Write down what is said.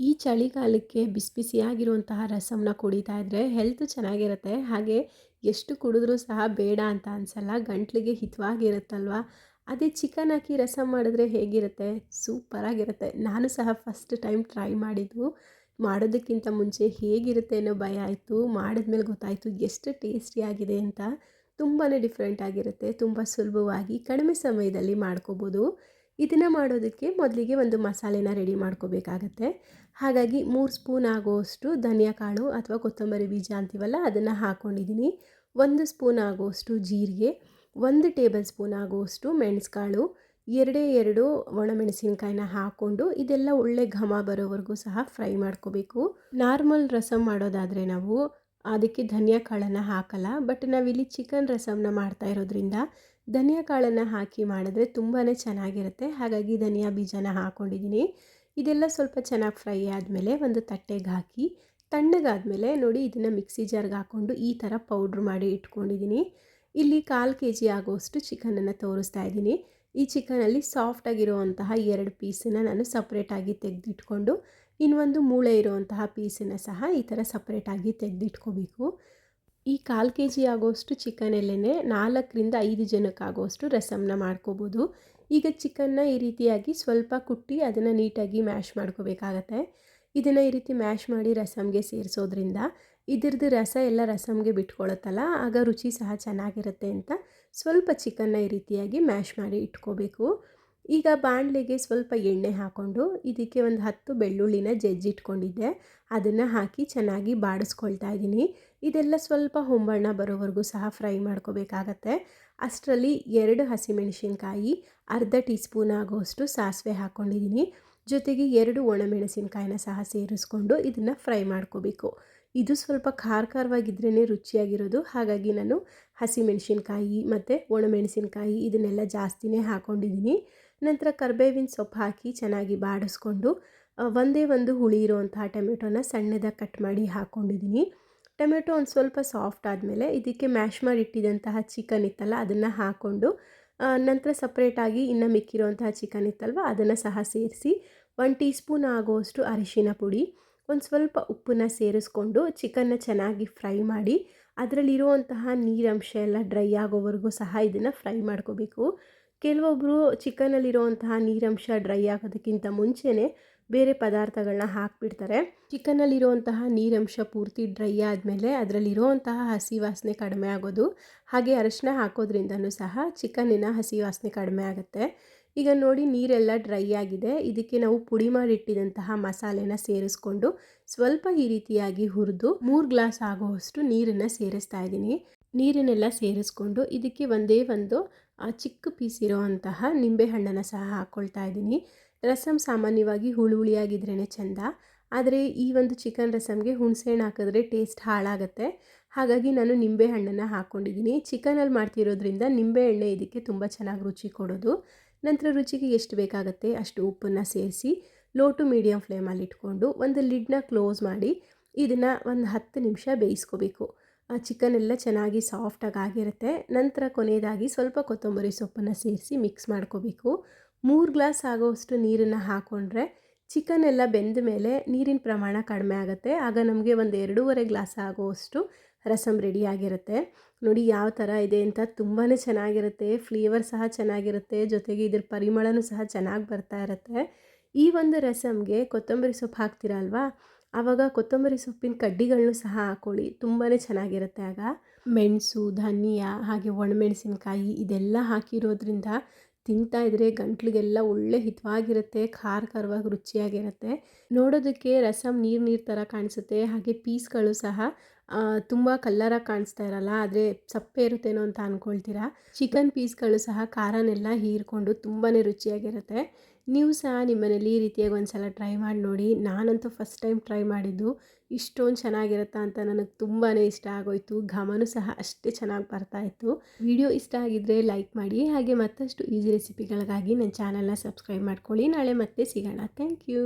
ಈ ಚಳಿಗಾಲಕ್ಕೆ ಬಿಸಿ ಬಿಸಿಯಾಗಿರುವಂತಹ ರಸಮ್ನ ಕುಡಿತಾ ಇದ್ದರೆ ಹೆಲ್ತ್ ಚೆನ್ನಾಗಿರುತ್ತೆ. ಹಾಗೆ ಎಷ್ಟು ಕುಡಿದ್ರೂ ಸಹ ಬೇಡ ಅಂತ ಅನಿಸಲ್ಲ. ಗಂಟ್ಲಿಗೆ ಹಿತವಾಗಿರುತ್ತಲ್ವ? ಅದೇ ಚಿಕನ್ ಹಾಕಿ ರಸಮ್ ಮಾಡಿದ್ರೆ ಹೇಗಿರುತ್ತೆ? ಸೂಪರಾಗಿರುತ್ತೆ ನಾನು ಸಹ ಫಸ್ಟ್ ಟೈಮ್ ಟ್ರೈ ಮಾಡಿದ್ದು. ಮಾಡೋದಕ್ಕಿಂತ ಮುಂಚೆ ಹೇಗಿರುತ್ತೆ ಅನ್ನೋ ಭಯ ಆಯಿತು. ಮಾಡಿದ್ಮೇಲೆ ಗೊತ್ತಾಯಿತು ಎಷ್ಟು ಟೇಸ್ಟಿಯಾಗಿದೆ ಅಂತ. ತುಂಬಾ ಡಿಫ್ರೆಂಟ್ ಆಗಿರುತ್ತೆ. ತುಂಬ ಸುಲಭವಾಗಿ ಕಡಿಮೆ ಸಮಯದಲ್ಲಿ ಮಾಡ್ಕೋಬೋದು. ಇದನ್ನು ಮಾಡೋದಕ್ಕೆ ಮೊದಲಿಗೆ ಒಂದು ಮಸಾಲೆನ ರೆಡಿ ಮಾಡ್ಕೋಬೇಕಾಗತ್ತೆ. ಹಾಗಾಗಿ ಮೂರು ಸ್ಪೂನ್ ಆಗೋಷ್ಟು ಧನಿಯಾ ಕಾಳು ಅಥವಾ ಕೊತ್ತಂಬರಿ ಬೀಜ ಅಂತೀವಲ್ಲ, ಅದನ್ನು ಹಾಕ್ಕೊಂಡಿದ್ದೀನಿ ಒಂದು ಸ್ಪೂನ್ ಆಗೋಷ್ಟು ಜೀರಿಗೆ, ಒಂದು ಟೇಬಲ್ ಸ್ಪೂನ್ ಆಗುವಷ್ಟು ಮೆಣಸುಕಾಳು, ಎರಡೇ ಎರಡು ಒಣಮೆಣಸಿನ್ಕಾಯಿನ ಹಾಕ್ಕೊಂಡು ಇದೆಲ್ಲ ಒಳ್ಳೆ ಘಮ ಬರೋವರೆಗೂ ಸಹ ಫ್ರೈ ಮಾಡ್ಕೋಬೇಕು. ನಾರ್ಮಲ್ ರಸಮ್ ಮಾಡೋದಾದರೆ ನಾವು ಅದಕ್ಕೆ ಧನಿಯಾ ಕಾಳನ್ನು ಹಾಕಲ್ಲ, ಬಟ್ ನಾವಿಲ್ಲಿ ಚಿಕನ್ ರಸಮ್ನ ಮಾಡ್ತಾ ಇರೋದ್ರಿಂದ ಧನಿಯಾ ಕಾಳನ್ನು ಹಾಕಿ ಮಾಡಿದ್ರೆ ತುಂಬಾ ಚೆನ್ನಾಗಿರುತ್ತೆ. ಹಾಗಾಗಿ ಧನಿಯಾ ಬೀಜನ ಹಾಕ್ಕೊಂಡಿದ್ದೀನಿ ಇದೆಲ್ಲ ಸ್ವಲ್ಪ ಚೆನ್ನಾಗಿ ಫ್ರೈ ಆದಮೇಲೆ ಒಂದು ತಟ್ಟೆಗೆ ಹಾಕಿ, ತಣ್ಣಗಾದಮೇಲೆ ನೋಡಿ ಇದನ್ನು ಮಿಕ್ಸಿ ಜಾರ್ಗೆ ಹಾಕ್ಕೊಂಡು ಈ ಥರ ಪೌಡ್ರ್ ಮಾಡಿ ಇಟ್ಕೊಂಡಿದ್ದೀನಿ. ಇಲ್ಲಿ ಕಾಲು ಕೆ ಜಿ ಆಗೋಷ್ಟು ಚಿಕನನ್ನು ತೋರಿಸ್ತಾ ಇದ್ದೀನಿ. ಈ ಚಿಕನಲ್ಲಿ ಸಾಫ್ಟಾಗಿರುವಂತಹ ಎರಡು ಪೀಸನ್ನು ನಾನು ಸಪ್ರೇಟಾಗಿ ತೆಗೆದಿಟ್ಕೊಂಡು, ಇನ್ನೊಂದು ಮೂಳೆ ಇರುವಂತಹ ಪೀಸನ್ನು ಸಹ ಈ ಥರ ಸಪ್ರೇಟಾಗಿ ತೆಗೆದಿಟ್ಕೋಬೇಕು. ಈ ಕಾಲು ಕೆ ಜಿ ಆಗೋಷ್ಟು ಚಿಕನಲ್ಲೇ ನಾಲ್ಕರಿಂದ ಐದು ಜನಕ್ಕಾಗೋಷ್ಟು ರಸಮ್ನ ಮಾಡ್ಕೋಬೋದು. ಈಗ ಚಿಕನ್ನ ಈ ರೀತಿಯಾಗಿ ಸ್ವಲ್ಪ ಕುಟ್ಟಿ ಅದನ್ನು ನೀಟಾಗಿ ಮ್ಯಾಶ್ ಮಾಡ್ಕೋಬೇಕಾಗತ್ತೆ. ಇದನ್ನು ಈ ರೀತಿ ಮ್ಯಾಶ್ ಮಾಡಿ ರಸಮ್ಗೆ ಸೇರಿಸೋದ್ರಿಂದ ಇದ್ರದ್ದು ರಸ ಎಲ್ಲ ರಸಮ್ಗೆ ಬಿಟ್ಕೊಳತ್ತಲ್ಲ, ಆಗ ರುಚಿ ಸಹ ಚೆನ್ನಾಗಿರುತ್ತೆ ಅಂತ ಸ್ವಲ್ಪ ಚಿಕನ್ನ ಈ ರೀತಿಯಾಗಿ ಮ್ಯಾಶ್ ಮಾಡಿ ಇಟ್ಕೋಬೇಕು. ಈಗ ಬಾಣಲೆಗೆ ಸ್ವಲ್ಪ ಎಣ್ಣೆ ಹಾಕ್ಕೊಂಡು ಇದಕ್ಕೆ ಒಂದು ಹತ್ತು ಬೆಳ್ಳುಳ್ಳಿನ ಜಜ್ಜಿಟ್ಕೊಂಡಿದ್ದೆ. ಅದನ್ನು ಹಾಕಿ ಚೆನ್ನಾಗಿ ಬಾಡಿಸ್ಕೊಳ್ತಾ ಇದ್ದೀನಿ. ಇದೆಲ್ಲ ಸ್ವಲ್ಪ ಹೊಂಬಣ್ಣ ಬರೋವರೆಗೂ ಸಹ ಫ್ರೈ ಮಾಡ್ಕೋಬೇಕಾಗತ್ತೆ. ಅಷ್ಟರಲ್ಲಿ ಎರಡು ಹಸಿಮೆಣಸಿನ್ಕಾಯಿ, ಅರ್ಧ ಟೀ ಸ್ಪೂನ್ ಆಗೋಷ್ಟು ಸಾಸಿವೆ ಹಾಕ್ಕೊಂಡಿದ್ದೀನಿ ಜೊತೆಗೆ ಎರಡು ಒಣಮೆಣಸಿನ್ಕಾಯಿನ ಸಹ ಸೇರಿಸ್ಕೊಂಡು ಇದನ್ನು ಫ್ರೈ ಮಾಡ್ಕೋಬೇಕು. ಇದು ಸ್ವಲ್ಪ ಖಾರ ಖಾರವಾಗಿದ್ರೇ ರುಚಿಯಾಗಿರೋದು. ಹಾಗಾಗಿ ನಾನು ಹಸಿಮೆಣಸಿನ್ಕಾಯಿ ಮತ್ತು ಒಣಮೆಣಸಿನ್ಕಾಯಿ ಇದನ್ನೆಲ್ಲ ಜಾಸ್ತಿನೇ ಹಾಕ್ಕೊಂಡಿದ್ದೀನಿ ನಂತರ ಕರ್ಬೇವಿನ ಸೊಪ್ಪು ಹಾಕಿ ಚೆನ್ನಾಗಿ ಬಾಡಿಸ್ಕೊಂಡು ಒಂದೇ ಒಂದು ಹುಳಿ ಇರುವಂತಹ ಟೊಮೆಟೊನ ಸಣ್ಣದಾಗಿ ಕಟ್ ಮಾಡಿ ಹಾಕ್ಕೊಂಡಿದ್ದೀನಿ ಟೊಮೆಟೊ ಒಂದು ಸ್ವಲ್ಪ ಸಾಫ್ಟ್ ಆದಮೇಲೆ ಇದಕ್ಕೆ ಮ್ಯಾಶ್ ಮಾಡಿ ಇಟ್ಟಿದಂತಹ ಚಿಕನ್ ಇತ್ತಲ್ಲ, ಅದನ್ನು ಹಾಕ್ಕೊಂಡು ನಂತರ ಸಪ್ರೇಟಾಗಿ ಇನ್ನು ಮಿಕ್ಕಿರುವಂತಹ ಚಿಕನ್ ಇತ್ತಲ್ವ, ಅದನ್ನು ಸಹ ಸೇರಿಸಿ ಒನ್ ಟೀ ಸ್ಪೂನ್ ಆಗುವಷ್ಟು ಅರಿಶಿನ ಪುಡಿ, ಒಂದು ಸ್ವಲ್ಪ ಉಪ್ಪನ್ನ ಸೇರಿಸ್ಕೊಂಡು ಚಿಕನ್ನ ಚೆನ್ನಾಗಿ ಫ್ರೈ ಮಾಡಿ ಅದರಲ್ಲಿರುವಂತಹ ನೀರಂಶ ಎಲ್ಲ ಡ್ರೈ ಆಗೋವರೆಗೂ ಸಹ ಇದನ್ನು ಫ್ರೈ ಮಾಡ್ಕೋಬೇಕು. ಕೆಲವೊಬ್ಬರು ಚಿಕನಲ್ಲಿರುವಂತಹ ನೀರಂಶ ಡ್ರೈ ಆಗೋದಕ್ಕಿಂತ ಮುಂಚೆನೇ ಬೇರೆ ಪದಾರ್ಥಗಳನ್ನ ಹಾಕಿಬಿಡ್ತಾರೆ. ಚಿಕನಲ್ಲಿರುವಂತಹ ನೀರಂಶ ಪೂರ್ತಿ ಡ್ರೈ ಆದಮೇಲೆ ಅದರಲ್ಲಿರುವಂತಹ ಹಸಿ ವಾಸನೆ ಕಡಿಮೆ ಆಗೋದು, ಹಾಗೆ ಅರಶಿನ ಹಾಕೋದ್ರಿಂದನೂ ಸಹ ಚಿಕನ್ನಿನ ಹಸಿ ವಾಸನೆ ಕಡಿಮೆ ಆಗುತ್ತೆ. ಈಗ ನೋಡಿ ನೀರೆಲ್ಲ ಡ್ರೈ ಆಗಿದೆ. ಇದಕ್ಕೆ ನಾವು ಪುಡಿ ಮಾಡಿಟ್ಟಿದಂತಹ ಮಸಾಲೆನ ಸೇರಿಸ್ಕೊಂಡು ಸ್ವಲ್ಪ ಈ ರೀತಿಯಾಗಿ ಹುರಿದು ಮೂರು ಗ್ಲಾಸ್ ಆಗುವಷ್ಟು ನೀರನ್ನು ಸೇರಿಸ್ತಾ ಇದ್ದೀನಿ. ನೀರನ್ನೆಲ್ಲ ಸೇರಿಸ್ಕೊಂಡು ಇದಕ್ಕೆ ಒಂದೇ ಒಂದು ಚಿಕ್ಕ ಪೀಸ್ ಇರೋವಂತಹ ನಿಂಬೆಹಣ್ಣನ್ನು ಸಹ ಹಾಕ್ಕೊಳ್ತಾ ಇದ್ದೀನಿ. ರಸಮ್ ಸಾಮಾನ್ಯವಾಗಿ ಹುಳು ಹುಳಿಯಾಗಿದ್ರೇ ಚೆಂದ, ಆದರೆ ಈ ಒಂದು ಚಿಕನ್ ರಸಮ್ಗೆ ಹುಣಸೆಹಣ್ಣು ಹಾಕಿದ್ರೆ ಟೇಸ್ಟ್ ಹಾಳಾಗುತ್ತೆ. ಹಾಗಾಗಿ ನಾನು ನಿಂಬೆಹಣ್ಣನ್ನು ಹಾಕ್ಕೊಂಡಿದ್ದೀನಿ ಚಿಕನಲ್ಲಿ ಮಾಡ್ತಿರೋದ್ರಿಂದ ನಿಂಬೆಹಣ್ಣೆ ಇದಕ್ಕೆ ತುಂಬ ಚೆನ್ನಾಗಿ ರುಚಿ ಕೊಡೋದು. ನಂತರ ರುಚಿಗೆ ಎಷ್ಟು ಬೇಕಾಗುತ್ತೆ ಅಷ್ಟು ಉಪ್ಪನ್ನು ಸೇರಿಸಿ ಲೋ ಟು ಮೀಡಿಯಮ್ ಫ್ಲೇಮಲ್ಲಿ ಇಟ್ಕೊಂಡು ಒಂದು ಲಿಡ್ನ ಕ್ಲೋಸ್ ಮಾಡಿ, ಇದನ್ನು ಒಂದು ಹತ್ತು ನಿಮಿಷ ಬೇಯಿಸ್ಕೋಬೇಕು. ಚಿಕನ್ ಎಲ್ಲ ಚೆನ್ನಾಗಿ ಸಾಫ್ಟಾಗಿ ಆಗಿರುತ್ತೆ. ನಂತರ ಕೊನೆಯದಾಗಿ ಸ್ವಲ್ಪ ಕೊತ್ತಂಬರಿ ಸೊಪ್ಪನ್ನು ಸೇರಿಸಿ ಮಿಕ್ಸ್ ಮಾಡ್ಕೋಬೇಕು. ಮೂರು ಗ್ಲಾಸ್ ಆಗೋವಷ್ಟು ನೀರನ್ನು ಹಾಕ್ಕೊಂಡ್ರೆ ಚಿಕನ್ ಎಲ್ಲ ಬೆಂದ ಮೇಲೆ ನೀರಿನ ಪ್ರಮಾಣ ಕಡಿಮೆ ಆಗುತ್ತೆ. ಆಗ ನಮಗೆ ಒಂದು ಎರಡೂವರೆ ಗ್ಲಾಸ್ ಆಗೋವಷ್ಟು ರಸಮ್ ರೆಡಿಯಾಗಿರುತ್ತೆ ನೋಡಿ ಯಾವ ಥರ ಇದೆ ಅಂತ ತುಂಬಾ ಚೆನ್ನಾಗಿರುತ್ತೆ. ಫ್ಲೇವರ್ ಸಹ ಚೆನ್ನಾಗಿರುತ್ತೆ. ಜೊತೆಗೆ ಇದ್ರ ಪರಿಮಳನೂ ಸಹ ಚೆನ್ನಾಗಿ ಬರ್ತಾ ಇರುತ್ತೆ. ಈ ಒಂದು ರಸಮ್ಗೆ ಕೊತ್ತಂಬರಿ ಸೊಪ್ಪು ಹಾಕ್ತೀರಾ ಅಲ್ವಾ ಆವಾಗ ಕೊತ್ತಂಬರಿ ಸೊಪ್ಪಿನ ಕಡ್ಡಿಗಳನ್ನು ಸಹ ಹಾಕ್ಕೊಳ್ಳಿ ತುಂಬಾ ಚೆನ್ನಾಗಿರುತ್ತೆ ಆಗ. ಮೆಣಸು, ಧನಿಯಾ, ಹಾಗೆ ಒಣಮೆಣಸಿನಕಾಯಿ ಇದೆಲ್ಲ ಹಾಕಿರೋದ್ರಿಂದ ತಿಂತಾ ಇದ್ರೆ ಗಂಟ್ಲಿಗೆಲ್ಲ ಒಳ್ಳೆ ಹಿತವಾಗಿರುತ್ತೆ, ಖಾರ ಖಾರವಾಗಿ ರುಚಿಯಾಗಿರುತ್ತೆ. ನೋಡೋದಕ್ಕೆ ರಸಮ್ ನೀರು ನೀರು ಥರ ಕಾಣಿಸುತ್ತೆ. ಹಾಗೆ ಪೀಸ್ಗಳು ಸಹ ತುಂಬ ಕಲ್ಲರಾಗಿ ಕಾಣಿಸ್ತಾ ಇರಲ್ಲ, ಆದರೆ ಸಪ್ಪೆ ಇರುತ್ತೇನೋ ಅಂತ ಅಂದ್ಕೊಳ್ತೀರಾ ಚಿಕನ್ ಪೀಸ್ಗಳು ಸಹ ಖಾರನೆಲ್ಲ ಹೀರ್ಕೊಂಡು ತುಂಬಾ ರುಚಿಯಾಗಿರುತ್ತೆ. ನೀವು ಸಹ ನಿಮ್ಮನೇಲಿ ಈ ರೀತಿಯಾಗಿ ಒಂದು ಸಲ ಟ್ರೈ ಮಾಡಿ ನೋಡಿ. ನಾನಂತೂ ಫಸ್ಟ್ ಟೈಮ್ ಟ್ರೈ ಮಾಡಿದ್ದು. ಇಷ್ಟೊಂದು ಚೆನ್ನಾಗಿರುತ್ತಾ ಅಂತ ನನಗೆ ತುಂಬಾ ಇಷ್ಟ ಆಗೋಯ್ತು. ಘಮನೂ ಸಹ ಅಷ್ಟೇ ಚೆನ್ನಾಗಿ ಬರ್ತಾಯಿತ್ತು ವಿಡಿಯೋ ಇಷ್ಟ ಆಗಿದ್ದರೆ ಲೈಕ್ ಮಾಡಿ, ಹಾಗೆ ಮತ್ತಷ್ಟು ಈಸಿ ರೆಸಿಪಿಗಳಿಗಾಗಿ ನನ್ನ ಚಾನಲ್ನ ಸಬ್ಸ್ಕ್ರೈಬ್ ಮಾಡ್ಕೊಳ್ಳಿ. ನಾಳೆ ಮತ್ತೆ ಸಿಗೋಣ. Thank you.